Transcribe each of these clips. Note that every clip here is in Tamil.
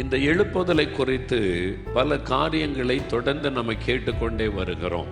இந்த எழுப்புதலை குறித்து பல காரியங்களை தொடர்ந்து நம்ம கேட்டுக்கொண்டே வருகிறோம்.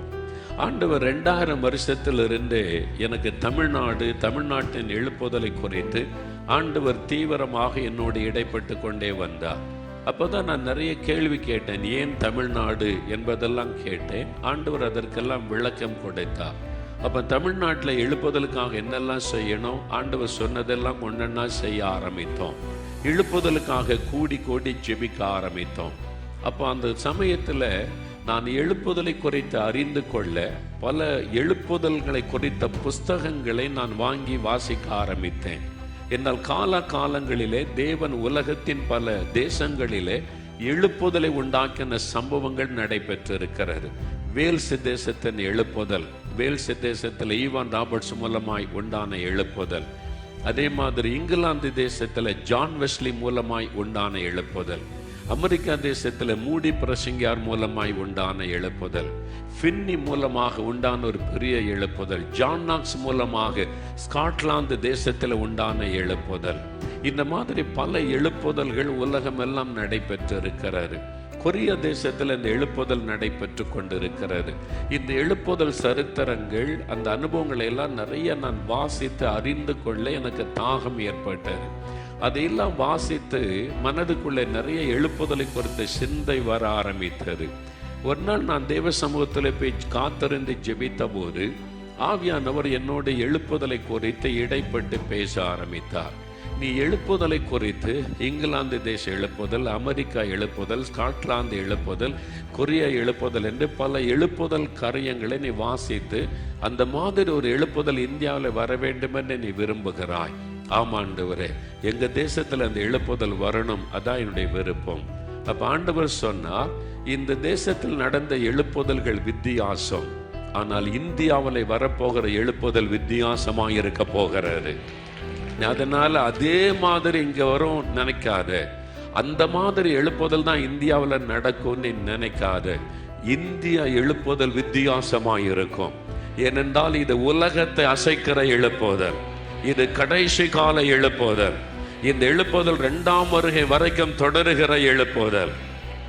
ஆண்டவர் ரெண்டாயிரம் வருஷத்திலிருந்தே எனக்கு தமிழ்நாடு தமிழ்நாட்டின் எழுப்புதலை குறித்து ஆண்டவர் தீவிரமாக என்னோடு இடைப்பட்டு கொண்டே வந்தார். அப்போதான் நான் நிறைய கேள்வி கேட்டேன் ஏன் தமிழ்நாடு? என்பதெல்லாம் கேட்டேன். ஆண்டவர் அதற்கெல்லாம் விளக்கம் கொடுத்தார். அப்போ தமிழ்நாட்டில் எழுப்புதலுக்காக என்னெல்லாம் செய்யணும்? ஆண்டவர் சொன்னதெல்லாம் ஒன்றென்னா செய்ய ஆரம்பித்தோம். எழுப்புதலுக்காக கூடி கூடி ஜெபிக்க ஆரம்பித்தோம். அப்போ அந்த சமயத்துல நான் எழுப்புதலை குறித்து அறிந்து கொள்ள பல எழுப்புதல்களை குறித்த புஸ்தகங்களை நான் வாங்கி வாசிக்க ஆரம்பித்தேன். என்னால் கால காலங்களிலே தேவன் உலகத்தின் பல தேசங்களிலே எழுப்புதலை உண்டாக்கின சம்பவங்கள் நடைபெற்றிருக்கிறது. வேல்ஸ் தேசத்தின் எழுப்புதல் வேல்ஸ் தேசத்தில் ஈவான் ராபர்ட்ஸ் மூலமாய் உண்டான எழுப்புதல் அதே மாதிரி இங்கிலாந்து தேசத்துல ஜான் வெஸ்லி மூலமாய் உண்டான எழுப்புதல். அமெரிக்கா தேசத்துல மூடி பிரசங்கியார் மூலமாய் உண்டான எழுப்புதல். ஃபின்னி மூலமாக உண்டான ஒரு பெரிய எழுப்புதல். ஜான் நாக்ஸ் மூலமாக ஸ்காட்லாந்து தேசத்துல உண்டான எழுப்புதல். இந்த மாதிரி பல எழுப்புதல்கள் உலகம் எல்லாம் நடைபெற்று இருக்கிறது கொரிய தேசத்தில் இந்த எழுப்புதல் நடைபெற்று கொண்டிருக்கிறது. இந்த எழுப்புதல் சரித்திரங்கள் அந்த அனுபவங்களை எல்லாம் நிறைய நான் வாசித்து அறிந்து கொள்ள எனக்கு தாகம் ஏற்பட்டது. அதையெல்லாம் வாசித்து மனதுக்குள்ளே நிறைய எழுப்புதலை குறித்த சிந்தை வர ஆரம்பித்தது. ஒரு நாள் நான் தேவ சமூகத்தில் போய் காத்திருந்து ஜெபித்த போது ஆவியானவர் என்னோட எழுப்புதலை குறித்து இடைப்பட்டு பேச ஆரம்பித்தார். நீ எழுப்புதலை குறித்து இங்கிலாந்து தேச எழுப்புதல் அமெரிக்கா எழுப்புதல் ஸ்காட்லாந்து எழுப்புதல் கொரியா எழுப்புதல் என்று பல எழுப்புதல் காரியங்களை நீ வாசித்து அந்த மாதிரி ஒரு எழுப்புதல் இந்தியாவில் வர வேண்டுமென்று நீ விரும்புகிறாய். ஆமாண்டவரே எங்க தேசத்துல அந்த எழுப்புதல் வரணும் அதான் என்னுடைய விருப்பம். அப்போ ஆண்டவர் சொன்னார் இந்த தேசத்தில் நடந்த எழுப்புதல்கள் வித்தியாசம். ஆனால் இந்தியாவில் வரப்போகிற எழுப்புதல் வித்தியாசமாக இருக்க போகிறது. அதனால அதே மாதிரி இங்க வரும் நினைக்காத. அந்த மாதிரி எழுப்புதல் தான் இந்தியாவில் நடக்கும்னு நீ நினைக்காத. இந்தியா எழுப்புதல் வித்தியாசமா இருக்கும். ஏனென்றால் இது உலகத்தை அசைக்கிற எழுப்புதல். இது கடைசி கால எழுப்புதல். இந்த எழுப்புதல் ரெண்டாம் வருகை வரைக்கும் தொடருகிற எழுப்புதல்.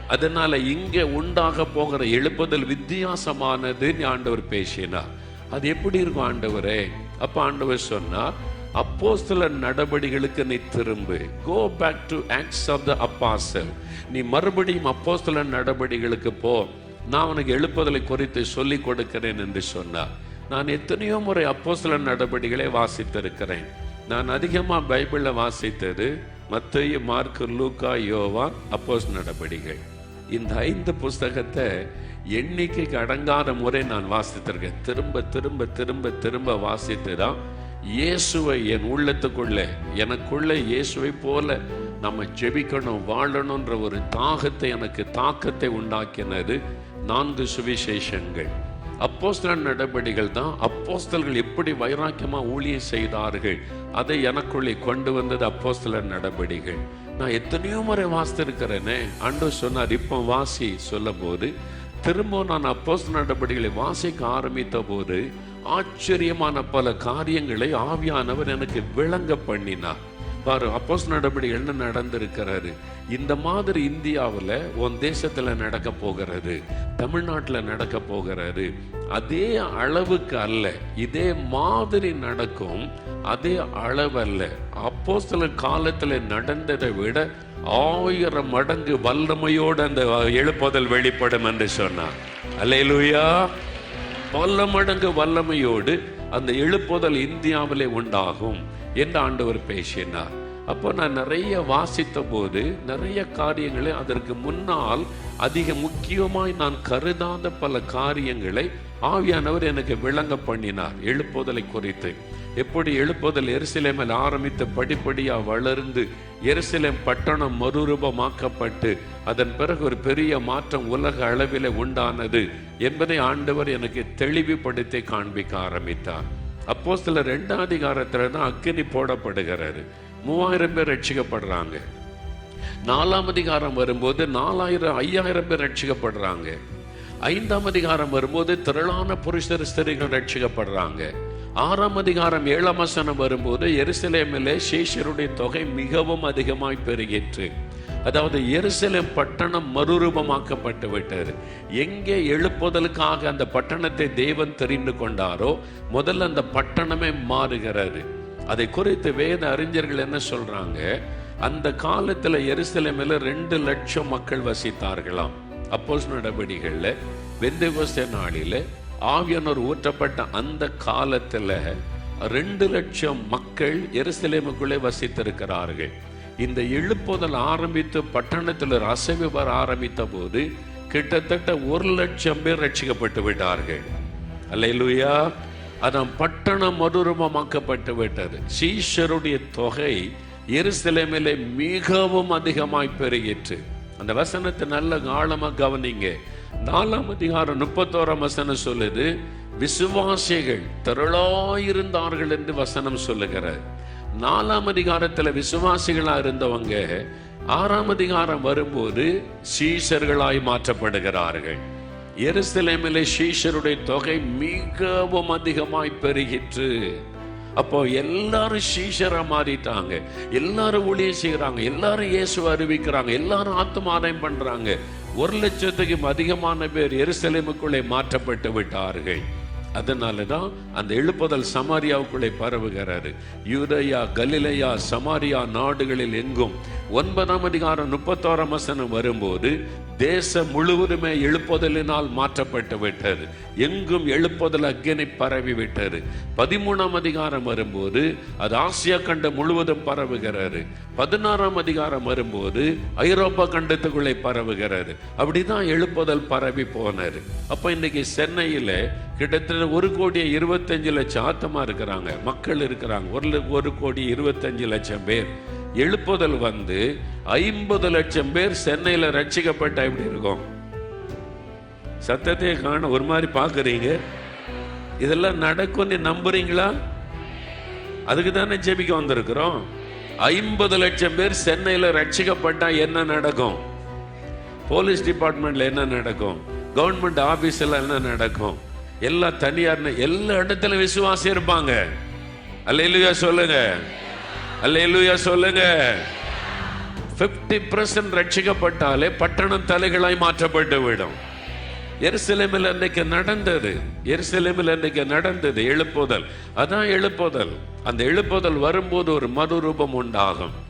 அதனால இங்கே உண்டாக போகிற எழுப்புதல் வித்தியாசமானதுன்னு ஆண்டவர் பேசினார். அது எப்படி இருக்கும் ஆண்டவரே? அப்போ ஆண்டவர் சொன்னார் அப்போஸ்தல நடபடிகளுக்கு நீ திரும்பு. Go back to acts of the apostle நீ மறுபடியும் அப்போஸ்தல நடபடிகளுக்கு போ. நான் உனக்கு எழுப்புதலை குறித்து சொல்லிக் கொடுக்கிறேன் என்று சொன்னார். நான் எத்தனையோ முறை அப்போஸ்தல நடபடிகளை வாசித்திருக்கிறேன். நான் அதிகமாக பைபிளில் வாசித்தது மத்திய மார்க் லூக்கா யோவான் அப்போஸ் நடபடிகள். இந்த ஐந்து புஸ்தகத்தை எண்ணிக்கைக்கு அடங்காத முறை நான் வாசித்திருக்கேன். திரும்ப திரும்ப திரும்ப திரும்ப வாசித்து தான் இயேசுவை என் உள்ளத்துக்குள்ளே எனக்குள்ள இயேசுவை போல நம்ம ஜெபிக்கணும் வாழணுன்ற ஒரு தாகத்தை எனக்கு தாக்கத்தை உண்டாக்கினது நான்கு சுவிசேஷங்கள். அப்போஸ்தலன் நடவடிக்கைகள் தான். அப்போஸ்தல்கள் எப்படி வைராக்கியமாக ஊழியம் செய்தார்கள் அதை எனக்குள்ளே கொண்டு வந்தது அப்போஸ்தலன் நடவடிக்கைகள் நான் எத்தனையோ முறை வாசித்திருக்கிறேனே அன்று சொன்னார் இப்போ வாசி சொல்லும் போது திரும்ப நான் அப்போஸ் நடவடிக்கைகளை வாசிக்க ஆரம்பித்த போது ஆச்சரியமான பல காரியங்களை ஆவியானவர் எனக்கு விளங்க பண்ணினார். பாரு அப்போஸ் நடபடி என்ன நடந்திருக்கிறாரு இந்த மாதிரி இந்தியாவில் உன் தேசத்தில் நடக்க போகிறது தமிழ்நாட்டில் நடக்க போகிறாரு அதே அளவுக்கு அல்ல இதே மாதிரி நடக்கும் அதே அளவல்ல. அப்போ சில காலத்தில் நடந்ததை விட ஆயிரம் மடங்கு வல்லமையோடு அந்த எழுப்புதல் வெளிப்படும் என்று சொன்னார். அல்லேலூயா. பல மடங்கு வல்லமையோடு அந்த எழுப்புதல் இந்தியாவிலே உண்டாகும் என்று ஆண்டவர் பேசினார். அப்போ நான் நிறைய வாசித்த போது நிறைய காரியங்களை அதற்கு முன்னால் அதிக முக்கியமாய் நான் கருதாத பல காரியங்களை ஆவியானவர் எனக்கு விளங்க பண்ணினார். எழுப்புதலை குறித்து. எப்படி எழுப்புதல் எருசலேமில் ஆரம்பித்து படிப்படியா வளர்ந்து எருசலேம் பட்டணம் மறுரூபமாக்கப்பட்டு அதன் பிறகு ஒரு பெரிய மாற்றம் உலக அளவில் உண்டானது என்பதை ஆண்டவர் எனக்கு தெளிவுபடுத்தி காண்பிக்க ஆரம்பித்தார். அப்போ சில ரெண்டாம் அதிகாரத்தில் தான் அக்கினி போடப்படுகிறாரு. மூவாயிரம் பேர் ரட்சிக்கப்படுறாங்க. நாலாம் அதிகாரம் வரும்போது நாலாயிரம் ஐயாயிரம் பேர் ரட்சிக்கப்படுறாங்க. ஐந்தாம் அதிகாரம் வரும்போது திரளான புருஷர் ஸ்திரிகள் ரட்சிக்கப்படுறாங்க. ஆறாம் அதிகாரம் ஏழாம் வசனம் வரும்போது எருசலேமிலே சேஷருடைய தொகை மிகவும் அதிகமாய் பெருகிற்று. அதாவது எருசலேம் பட்டணம் மறுரூபமாக்கப்பட்டு விட்டது. எங்கே எழுப்புதலுக்காக அந்த பட்டணத்தை தேவன் தெரிந்து கொண்டாரோ முதல்ல அந்த பட்டணமே மாறுகிறது. அதை குறித்து வேத அறிஞர்கள் என்ன சொல்றாங்க? அந்த காலத்தில் எருசலேமில் ரெண்டு லட்சம் மக்கள் வசித்தார்களாம். அப்போஸ் நடவடிக்கைகளில் வெந்தகோஸ்தே நாளில் ஆவியானவர் ஊற்றப்பட்ட அந்த காலத்துல ரெண்டு லட்சம் மக்கள் எருசலேமுக்குள்ளே வசித்திருக்கிறார்கள். இந்த எழுப்புதல் ஆரம்பித்து பட்டணத்தில் அசைவு வர ஆரம்பித்த போது கிட்டத்தட்ட ஒரு லட்சம் பேர் ரட்சிக்கப்பட்டு விட்டார்கள். அல்லேலூயா. அதான் பட்டணம் மறுரூபமாக்கப்பட்டு விட்டது. சீஷருடைய தொகை எருசலேமிலே மிகவும் அதிகமாய் பெருகிற்று. அந்த வசனத்தை நல்ல ஆழமா கவனிங்க. நாலாம் அதிகாரம் முப்பத்தோராம் வசனம் சொல்லுது விசுவாசிகள் திரளாயிருந்தார்கள் என்று வசனம் சொல்லுகிறார். நாலாம் அதிகாரத்துல விசுவாசிகளா இருந்தவங்க ஆறாம் அதிகாரம் வரும்போது சீஷர்களாய் மாற்றப்படுகிறார்கள். எருசலேமிலே சீஷருடைய தொகை மிகவும் அதிகமாய் பெருகிற்று. அப்போ எல்லாரும் சீஷராக மாறிட்டாங்க. எல்லாரும் ஊழியம் செய்கிறாங்க எல்லாரும் இயேசுவை அறிவிக்கிறாங்க. எல்லாரும் ஆத்மாதயம் பண்ணுறாங்க ஒரு லட்சத்துக்கும் அதிகமான பேர் எருசலேமுக்குள்ளே மாற்றப்பட்டு விட்டார்கள். அதனால தான் அந்த எழுப்புதல் சமாரியாவுக்குள்ளே பரவுகிறாரு. யூதயா கலிலையா சமாரியா நாடுகளில் எங்கும் ஒன்பதாம் அதிகாரம் முப்பத்தோராம் வசனம் வரும்போது தேசம் முழுவதுமே எழுப்புதலினால் மாற்றப்பட்டு விட்டது. எங்கும் எழுப்புதல் அக்னி பரவி விட்டது. பதிமூணாம் அதிகாரம் வரும்போது அது ஆசியா கண்டம் முழுவதும் பரவுகிறாரு பதினாறாம் அதிகாரம் வரும்போது ஐரோப்பா கண்டத்துக்குள்ளே பரவுகிறாரு அப்படிதான் எழுப்புதல் பரவி போனார் அப்ப இன்னைக்கு சென்னையில கிட்டத்தட்ட ஒரு கோடி இருபத்தஞ்சு லட்சம் ஆத்தமாக இருக்கிறாங்க. மக்கள் இருக்கிறாங்க. ஒரு ஒரு கோடி இருபத்தஞ்சு லட்சம் பேர். எழுப்புதல் வந்து ஐம்பது லட்சம் பேர் சென்னையில் ரட்சிக்கப்பட்ட எப்படி இருக்கும்? சத்தத்தையே காண ஒரு மாதிரி பார்க்குறீங்க. இதெல்லாம் நடக்கும் நம்புறீங்களா? அதுக்கு தானே ஜெபிக்க வந்திருக்கிறோம். ஐம்பது லட்சம் பேர் சென்னையில் ரட்சிக்கப்பட்டால் என்ன நடக்கும்? போலீஸ் டிபார்ட்மெண்ட்டில் என்ன நடக்கும்? கவர்மெண்ட் ஆஃபீஸில் என்ன நடக்கும்? எல்லா தனியார்னு எல்லா இடத்துல விசுவாசி இருப்பாங்க. அல்ல இல்லையா சொல்லுங்க. அல்லேலூயா சொல்லுங்க. 50% பர்சன்ட் ரட்சிக்கப்பட்டாலே பட்டணம் தலைகளாய் மாற்றப்பட்டு விடும். எருசலேமில் அன்னைக்கு நடந்தது. எருசலேமில் அன்னைக்கு நடந்தது. எழுப்புதல். அதான் எழுப்புதல். அந்த எழுப்புதல் வரும்போது ஒரு மறுரூபம் உண்டாகும்.